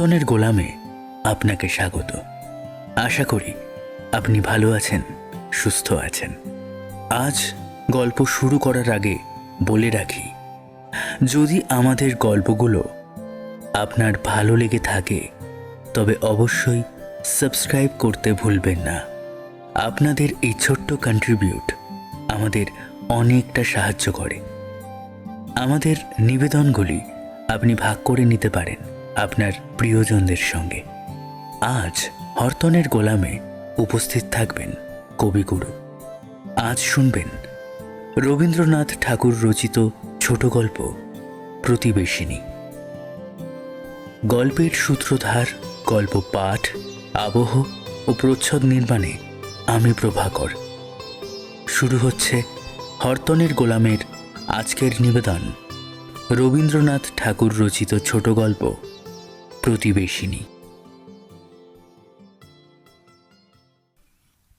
নমস্কার গোলামে আপনাকে স্বাগত। আশা করি আপনি ভালো আছেন, সুস্থ আছেন। আজ গল্প শুরু করার আগে বলে রাখি, যদি আমাদের গল্পগুলো আপনার ভালো লেগে থাকে, তবে অবশ্যই সাবস্ক্রাইব করতে ভুলবেন না। আপনাদের এই ছোট্ট কন্ট্রিবিউট আমাদের অনেকটা সাহায্য করে। আমাদের নিবেদনগুলি আপনি ভাগ করে নিতে পারেন। আপনার প্রিয়জনদের সঙ্গে। আজ হরতনের গোলামে উপস্থিত থাকবেন কবিগুরু। আজ শুনবেন রবীন্দ্রনাথ ঠাকুর রচিত ছোট গল্প, প্রতিবেশিনী। গল্পের সূত্রধার, গল্প পাঠ, আবহ ও প্রচ্ছদ নির্মাণে আমি প্রভাকর। শুরু হচ্ছে হরতনের গোলামের আজকের নিবেদন। রবীন্দ্রনাথ ঠাকুর রচিত ছোট গল্প প্রতিবেশিনী।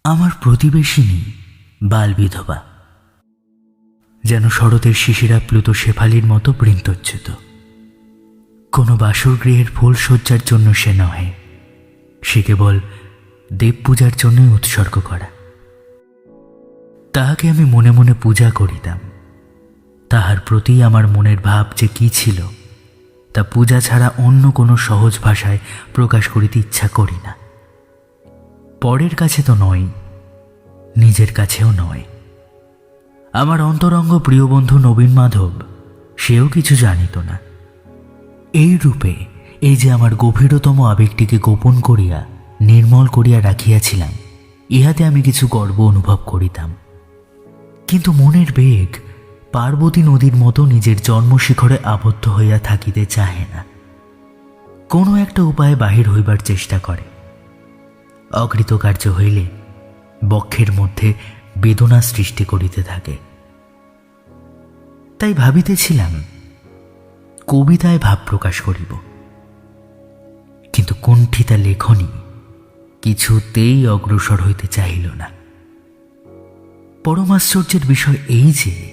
আমার প্রতিবেশিনী বাল বিধবা যেন শরতের শিশিরা প্লুত শেফালির মতো বৃন্তচ্যুত। কোনো বাসর গৃহের ফুল সজ্জার জন্য সে নহে, সে কেবল দেব পূজার জন্যই উৎসর্গ করা। তাহাকে আমি মনে মনে পূজা করিতাম। তাহার প্রতি আমার মনের ভাব যে কি ছিল তা পূজা ছাড়া অন্য কোনো সহজ ভাষায় প্রকাশ করিতে ইচ্ছা করি না। পরের কাছে তো নয়, নিজের কাছেও নয়। আমার অন্তরঙ্গ প্রিয় বন্ধু নবীন মাধব, সেও কিছু জানিত না। এই রূপে এই যে আমার গভীরতম আবেগটিকে গোপন করিয়া, নির্মল করিয়া রাখিয়াছিলাম, ইহাতে আমি কিছু গর্ব অনুভব করিতাম। কিন্তু মনের বেগ পার্বতী নদীর মতো নিজের জন্মশিখরে আবদ্ধ হইয়া থাকিতে চাহে না। কোনো একটা উপায়ে বাহির হইবার চেষ্টা করে। অকৃতকার্য হইলে বক্ষের মধ্যে বেদনা সৃষ্টি করিতে থাকে। তাই ভাবিতেছিলাম, কবিতায় ভাব প্রকাশ করিব। কিন্তু কুণ্ঠিতা লেখনী কিছুতেই অগ্রসর হইতে চাহিল না। পরমাশ্চর্যের বিষয় এই যে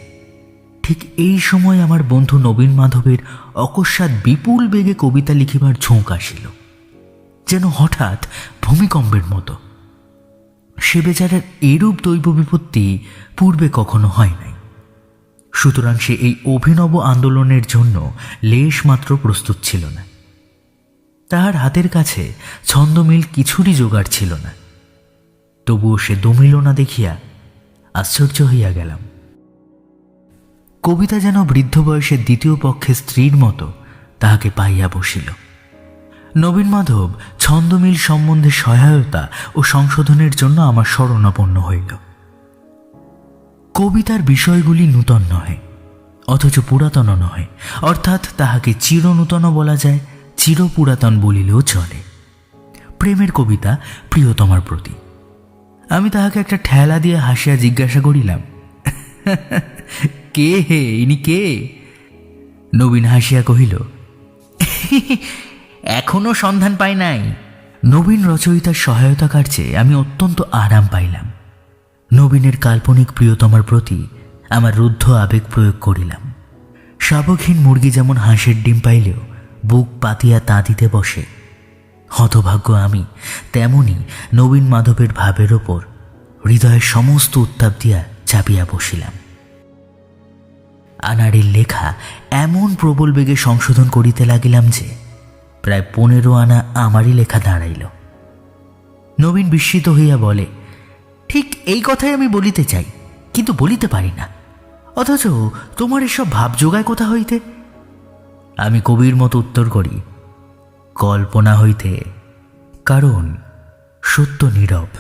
ঠিক এই সময় আমার বন্ধু নবীন মাধবের অকস্মাৎ বিপুল বেগে কবিতা লিখিবার ঝোঁক আসিল, যেন হঠাৎ ভূমিকম্পের মতো। সে বেচারার এরূপ দৈব বিপত্তি পূর্বে কখনো হয় নাই। সুতরাং সে এই অভিনব আন্দোলনের জন্য লেশ মাত্র প্রস্তুত ছিল না। তাহার হাতের কাছে ছন্দমিল কিছুরই জোগাড় ছিল না। তবুও সে দমিল না দেখিয়া আশ্চর্য হইয়া গেলাম। কবিতা যেন বৃদ্ধ বয়সের দ্বিতীয় পক্ষে স্ত্রীর মতো তাহাকে পাইয়া বসিল। নবীন মাধব ছন্দমিল সম্বন্ধে সহায়তা ও সংশোধনের জন্য আমার শরণাপন্ন হইল। কবিতার বিষয়গুলি নূতন নহে, অথচ পুরাতন নহে, অর্থাৎ তাহাকে চিরনূতন বলা যায়, চিরপুরাতন বলিলেও চলে। প্রেমের কবিতা প্রিয়তমার প্রতি। আমি তাহাকে একটা ঠেলা দিয়ে হাসিয়া জিজ্ঞাসা করিলাম কে হে? ইনি কে? নবীন হাসিয়া কহিল, এখনও সন্ধান পাই নাই। নবীন রচয়িতার সহায়তা কার্যে আমি অত্যন্ত আরাম পাইলাম। নবীনের কাল্পনিক প্রিয়তমার প্রতি আমার রুদ্ধ আবেগ প্রয়োগ করিলাম। শাবকহীন মুরগি যেমন হাঁসের ডিম পাইলেও বুক পাতিয়া তা দিতে বসে। হতভাগ্য আমি তেমনি নবীন মাধবের ভাবের ওপর হৃদয়ের সমস্ত উত্তাপ দিয়া চাপিয়া বসিলাম। আনাড়ির লেখা এমন প্রবল বেগে সংশোধন করিতে লাগিলাম যে, প্রায় পনেরো আনা আমারই লেখা দাঁড়াইল। নবীন বিস্মিত হইয়া বলে, ঠিক এই কথাই আমি বলিতে চাই, কিন্তু বলিতে পারি না। অথচ তোমার এসব ভাব যোগায় কোথা হইতে? আমি কবির মতো উত্তর করি, কল্পনা হইতে, কারণ সত্য নীরব,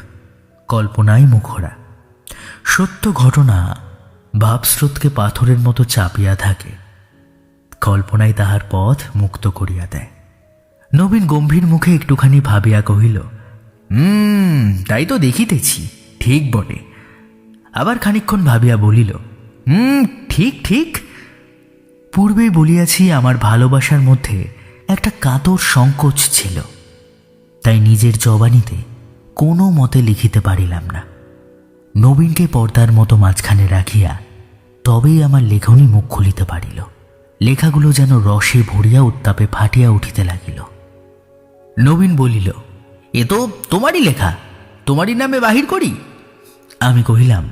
কল্পনাই মুখরা। সত্য ঘটনা ভাবস্রোতকে পাথরের মতো চাপিয়া থাকে। কল্পনাই তাহার পথ মুক্ত করিয়া দেয়। নবীন গম্ভীর মুখে একটুখানি ভাবিয়া কহিল, হুম, তাই তো দেখিতেছি, ঠিক বটে। আবার খানিক্ষণ ভাবিয়া বলিল, হুম, ঠিক ঠিক। পূর্বেই বলিয়াছি আমার ভালোবাসার মধ্যে একটা কাতর সংকোচ ছিল, তাই নিজের জবানিতে কোনো মতে লিখিতে পারিলাম না। নবীনকে পর্দার মতো মাঝখানে রাখিয়া তবেই আমার লেখনী মুখ খুলিতে পারিল। লেখাগুলো যেন রসে ভরিয়া উত্তাপে ফাটিয়া উঠিতে লাগিল। নবীন বলিল, এ তো তোমারই লেখা, তোমারই নামে বাহির করি? আমি কহিলাম,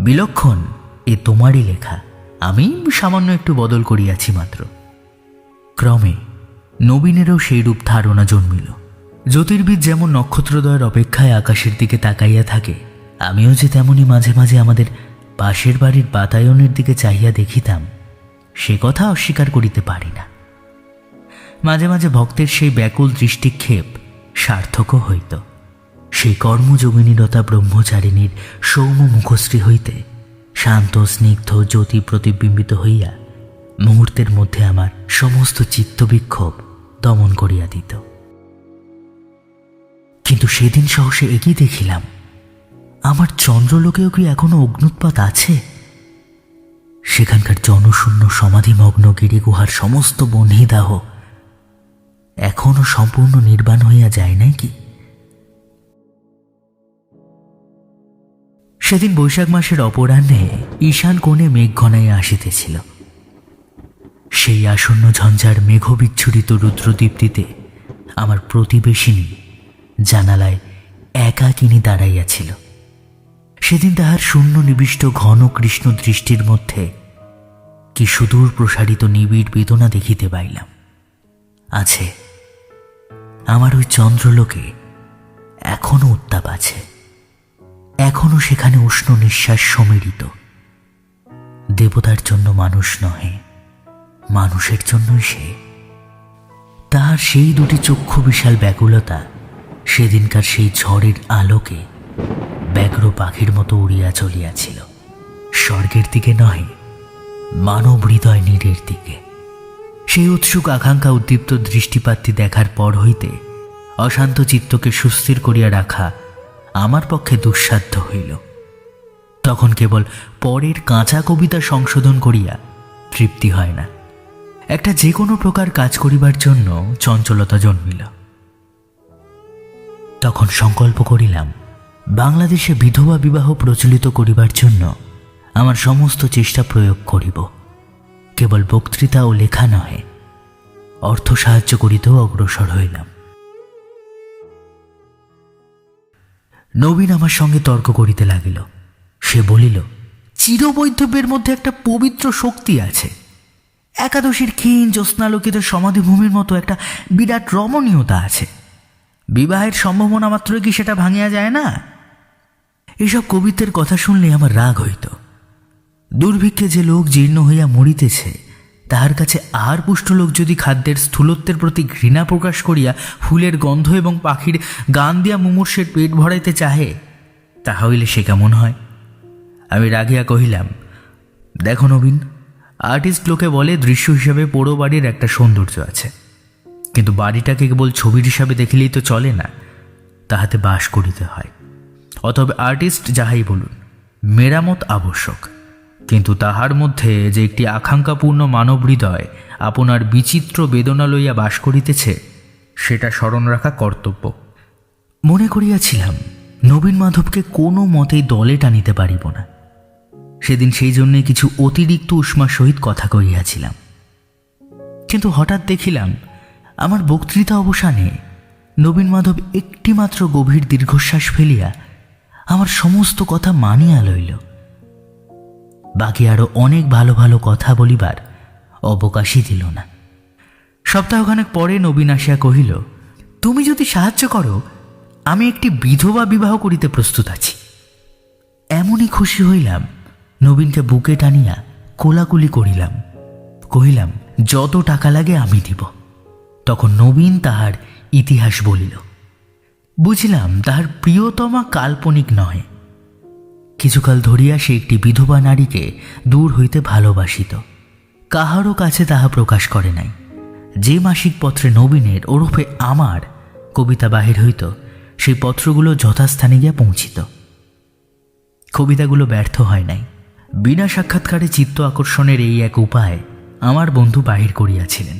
বিলক্ষণ, এ তোমারই লেখা, আমি সামান্য একটু বদল করিয়াছি মাত্র। ক্রমে নবীনেরও সেই রূপ ধারণা জন্মিল। জ্যোতির্বিদ যেমন নক্ষত্রদয়ের অপেক্ষায় আকাশের দিকে তাকাইয়া থাকে আমিও যে তেমনি মাঝে মাঝে আমাদের পাশের বাড়ির বাতায়নের দিকে চাহিয়া দেখিতাম, সে কথা অস্বীকার করিতে পারি না। মাঝে মাঝে ভক্তের সেই ব্যাকুল দৃষ্টিক্ষেপ সার্থকও হইত। সেই কর্মযোগিনীরতা ব্রহ্মচারিণীর সৌম্য মুখশ্রী হইতে শান্ত, স্নিগ্ধ জ্যোতি প্রতিবিম্বিত হইয়া মুহূর্তের মধ্যে আমার সমস্ত চিত্তবিক্ষোভ দমন করিয়া দিত। কিন্তু সেদিন সহসে এগিয়ে দেখিলাম আমার চন্দ্রলোকেও কি এখনও অগ্নুৎপাত আছে? সেখানকার জনশূন্য সমাধিমগ্ন গিরিগুহার সমস্ত বহ্নিদাহ এখনও সম্পূর্ণ নির্বাণ হইয়া যায় নাই কি? সেদিন বৈশাখ মাসের অপরাহ্নে ঈশান কোণে মেঘ ঘনাইয়া আসিতেছিল। সেই আসন্ন ঝঞ্ঝার মেঘবিচ্ছুরিত রুদ্রদীপ্তিতে আমার প্রতিবেশিনী জানালায় একাকিনী দাঁড়াইয়াছিল। সেদিন তাহার শূন্য নিবিষ্ট ঘন কৃষ্ণ দৃষ্টির মধ্যে কি সুদূর প্রসারিত নিবিড় বেদনা দেখিতে পাইলাম। আছে, আমার ওই চন্দ্রলোকে এখনও উত্তাপ আছে, এখনও সেখানে উষ্ণ নিঃশ্বাস সমীরিত দেবতার জন্য মানুষ নহে, মানুষের জন্যই সে। তাহার সেই দুটি চক্ষু বিশাল ব্যাকুলতা, সেদিনকার সেই ঝড়ের আলোকে ব্যাঘ্র পাখির মতো উড়িয়া চলিয়াছিল। স্বর্গের দিকে নহে, মানব হৃদয় নীরের দিকে। সেই উৎসুক আকাঙ্ক্ষা উদ্দীপ্ত দৃষ্টিপাতটি দেখার পর হইতে অশান্ত চিত্তকে সুস্থির করিয়া রাখা আমার পক্ষে দুঃসাধ্য হইল। তখন কেবল পরের কাঁচা কবিতা সংশোধন করিয়া তৃপ্তি হয় না। একটা যে কোনো প্রকার কাজ করিবার জন্য চঞ্চলতা জন্মিল। তখন সংকল্প করিলাম বাংলাদেশে বিধবা বিবাহ প্রচলিত করিবার জন্য আমার সমস্ত চেষ্টা প্রয়োগ করিব। কেবল বক্তৃতা ও লেখা নহে, অর্থ সাহায্য করিতেও অগ্রসর হইলাম। নবীন আমার সঙ্গে তর্ক করিতে লাগিল। সে বলিল, চিরবৈধব্যের মধ্যে একটা পবিত্র শক্তি আছে। একাদশীর ক্ষীণ জ্যোৎস্নালোকিত সমাধিভূমির মতো একটা বিরাট রমণীয়তা আছে। বিবাহের সম্ভাবনা মাত্র কি সেটা ভাঙিয়া যায় না? এসব কবিত্বের কথা শুনলে আমার রাগ হইত। দুর্ভিক্ষে যে লোক জীর্ণ হইয়া মরিতেছে, তাহার কাছে আর পুষ্ট লোক যদি খাদ্যের স্থূলত্বের প্রতি ঘৃণা প্রকাশ করিয়া ফুলের গন্ধ এবং পাখির গান দিয়া মুমূর্ষের পেট ভরাইতে চাহে তাহা হইলে সে কেমন হয়? আমি রাগিয়া কহিলাম, দেখো নবীন, আর্টিস্ট লোকে বলে দৃশ্য হিসাবে পোড়ো বাড়ির একটা সৌন্দর্য আছে। কিন্তু বাড়িটাকে কেবল ছবির হিসাবে দেখিলেই তো চলে না, তাহাতে বাস করিতে হয়। অতএব আর্টিস্ট যাহাই বলুন, মেরামত আবশ্যক। কিন্তু তাহার মধ্যে যে একটি আকাঙ্ক্ষাপূর্ণ মানব হৃদয় আপনার বিচিত্র বেদনা লইয়া বাস করিতেছে, সেটা স্মরণ রাখা কর্তব্য। মনে করিয়াছিলাম, নবীন মাধবকে কোনো মতেই দলে টানিতে পারিব না। সেদিন সেই জন্যে কিছু অতিরিক্ত উষ্মার সহিত কথা কহিয়াছিলাম। কিন্তু হঠাৎ দেখিলাম, আমার বক্তৃতা অবসানে নবীন মাধব একটিমাত্র গভীর দীর্ঘশ্বাস ফেলিয়া আমার সমস্ত কথা মানিয়া লইল। বাকি আরও অনেক ভালো ভালো কথা বলিবার অবকাশই দিল না। সপ্তাহখানেক পরে নবীন আসিয়া কহিল, তুমি যদি সাহায্য করো, আমি একটি বিধবা বিবাহ করিতে প্রস্তুত আছি। এমনই খুশি হইলাম, নবীনকে বুকে টানিয়া কোলাকুলি করিলাম। কহিলাম, যত টাকা লাগে আমি দিব। তখন নবীন তাহার ইতিহাস বলিল। বুঝলাম তাহার প্রিয়তমা কাল্পনিক নয় কিছুকাল ধরিয়া সে একটি বিধবা নারীকে দূর হইতে ভালোবাসিত। কাহারও কাছে তাহা প্রকাশ করে নাই। যে মাসিক পত্রে নবীনের ওরফে আমার কবিতা বাহির হইত, সেই পত্রগুলো যথাস্থানে গিয়া পৌঁছিত। কবিতাগুলো ব্যর্থ হয় নাই। বিনা সাক্ষাৎকারে চিত্ত আকর্ষণের এই এক উপায় আমার বন্ধু বাহির করিয়াছিলেন।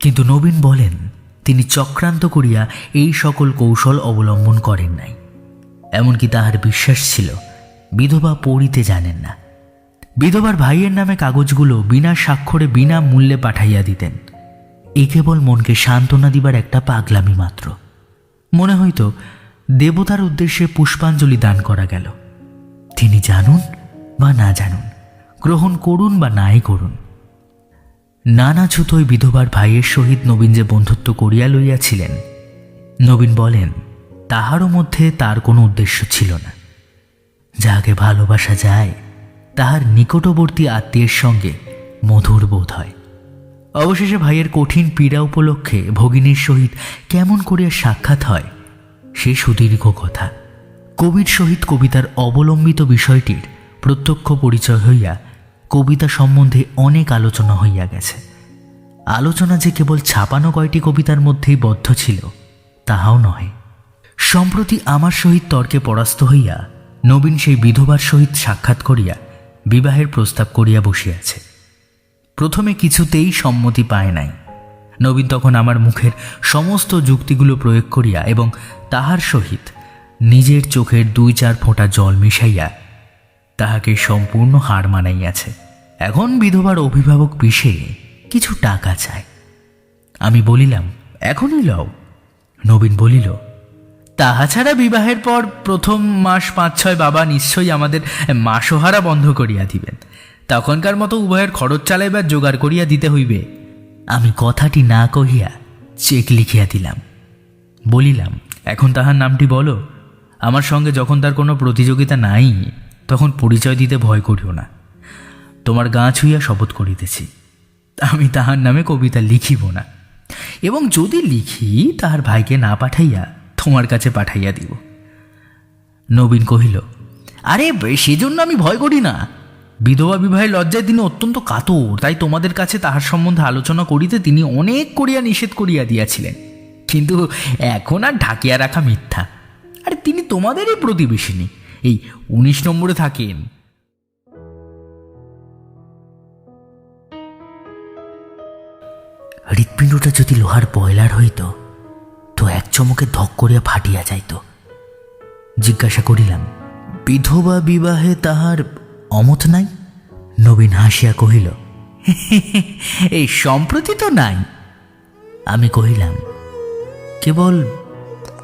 কিন্তু নবীন বলেন তিনি চক্রান্ত করিয়া এই সকল কৌশল অবলম্বন করেন নাই। এমনকি তাহার বিশ্বাস ছিল, বিধবা পড়িতে জানেন না। বিধবার ভাইয়ের নামে কাগজগুলো বিনা স্বাক্ষরে বিনা মূল্যে পাঠাইয়া দিতেন। এ কেবল মনকে সান্ত্বনা দিবার একটা পাগলামি মাত্র। মনে হইত, দেবতার উদ্দেশ্যে পুষ্পাঞ্জলি দান করা গেল। তিনি জানুন বা না জানুন, গ্রহণ করুন বা নাই করুন নানা ছুতোয় বিধবার ভাইয়ের সহিত নবীন যে বন্ধুত্ব করিয়া লইয়াছিলেন। নবীন বলেন, তাহারও মধ্যে তার কোনো উদ্দেশ্য ছিল না। যাহাকে ভালোবাসা যায়, তাহার নিকটবর্তী আত্মীয়ের সঙ্গে মধুর বোধ হয়। অবশেষে ভাইয়ের কঠিন পীড়া উপলক্ষে ভগিনীর সহিত কেমন করিয়া সাক্ষাৎ হয়, সে সুদীর্ঘ কথা। কবির সহিত কবিতার অবলম্বিত বিষয়টির প্রত্যক্ষ পরিচয় হইয়া কবিতা সম্বন্ধে অনেক আলোচনা হইয়া গেছে। আলোচনা যে কেবল ছাপানো কয়টি কবিতার মধ্যেই বদ্ধ ছিল, তাহাও নহে। সম্প্রতি আমার সহিত তর্কে পরাস্ত হইয়া নবীন সেই বিধবার সহিত সাক্ষাৎ করিয়া বিবাহের প্রস্তাব করিয়া বসিয়াছে। প্রথমে কিছুতেই সম্মতি পায় নাই। নবীন তখন আমার মুখের সমস্ত যুক্তিগুলো প্রয়োগ করিয়া এবং তাহার সহিত নিজের চোখের দুই চার ফোঁটা জল মিশাইয়া তাহাকে সম্পূর্ণ হার মানাইয়াছে। এখন বিধবার অভিভাবক পিসে কিছু টাকা চায়। আমি বলিলাম, এখনই লও। নবীন বলিল, তাহা ছাড়া বিবাহের পর প্রথম মাস পাঁচ ছয় বাবা নিশ্চয়ই আমাদের মাসোহারা বন্ধ করিয়া দিবেন। তখনকার মতো উভয়ের খরচ চালাইবার জোগাড় করিয়া দিতে হইবে। আমি কথাটি না কহিয়া চেক লিখিয়া দিলাম। বলিলাম, এখন তাহার নামটি বলো। আমার সঙ্গে যখন তার কোনো প্রতিযোগিতা নাই তখন পরিচয় দিতে ভয় করিও না। তোমার গা ছুঁইয়া শপথ করিতেছি। আমি তাহার নামে কবিতা লিখিব না। এবং যদি লিখি, তাহার ভাইকে না পাঠাইয়া তোমার কাছে পাঠাইয়া দিব। নবীন কহিল, আরে, সেজন্য আমি ভয় করি না। বিধবা বিবাহের লজ্জায় তিনি অত্যন্ত কাতর। তাই তোমাদের কাছে তাহার সম্বন্ধে আলোচনা করিতে তিনি অনেক করিয়া নিষেধ করিয়া দিয়াছিলেন। কিন্তু এখন আর ঢাকিয়া রাখা মিথ্যা। আরে, তিনি তোমাদেরই প্রতিবেশিনী। এই উনিশ নম্বরে থাকেন। হৃৎপিণ্ডটা যদি লোহার বয়লার হইত, তো এক চমকে ধক করিয়া ফাটিয়া যাইত। জিজ্ঞাসা করিলাম, বিধবা বিবাহে তাহার অমত নাই? নবীন হাসিয়া কহিল এই সম্প্রতি তো নাই। আমি কহিলাম, কেবল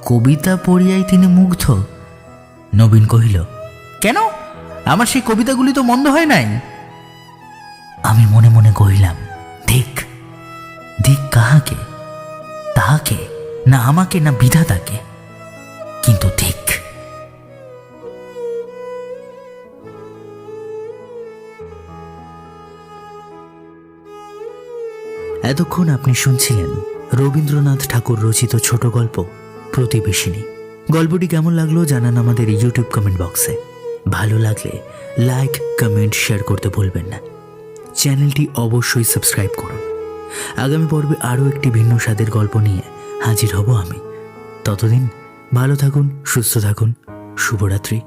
কবিতা পড়িয়াই তিনি মুগ্ধ? নবীন কহিল কেন? আমার সেই কবিতাগুলি তো মন্দ হয় নাই। আমি মনে মনে কহিলাম দেখ দিক কাহাকে তাহাকে না আমাকে না বিধাতাকে কিন্তু দেখ। এতক্ষণ আপনি শুনছিলেন রবীন্দ্রনাথ ঠাকুর রচিত ছোট গল্প প্রতিবেশিনী। গল্পটি কেমন লাগল জানান আমাদের ইউটিউব কমেন্ট বক্সে ভালো লাগলে লাইক কমেন্ট শেয়ার করতে ভুলবেন না। চ্যানেলটি অবশ্যই সাবস্ক্রাইব করুন। আগামী পর্বে আরও একটি ভিন্ন স্বাদের গল্প নিয়ে হাজির হব আমি। ততদিন ভালো থাকুন, সুস্থ থাকুন। শুভরাত্রি।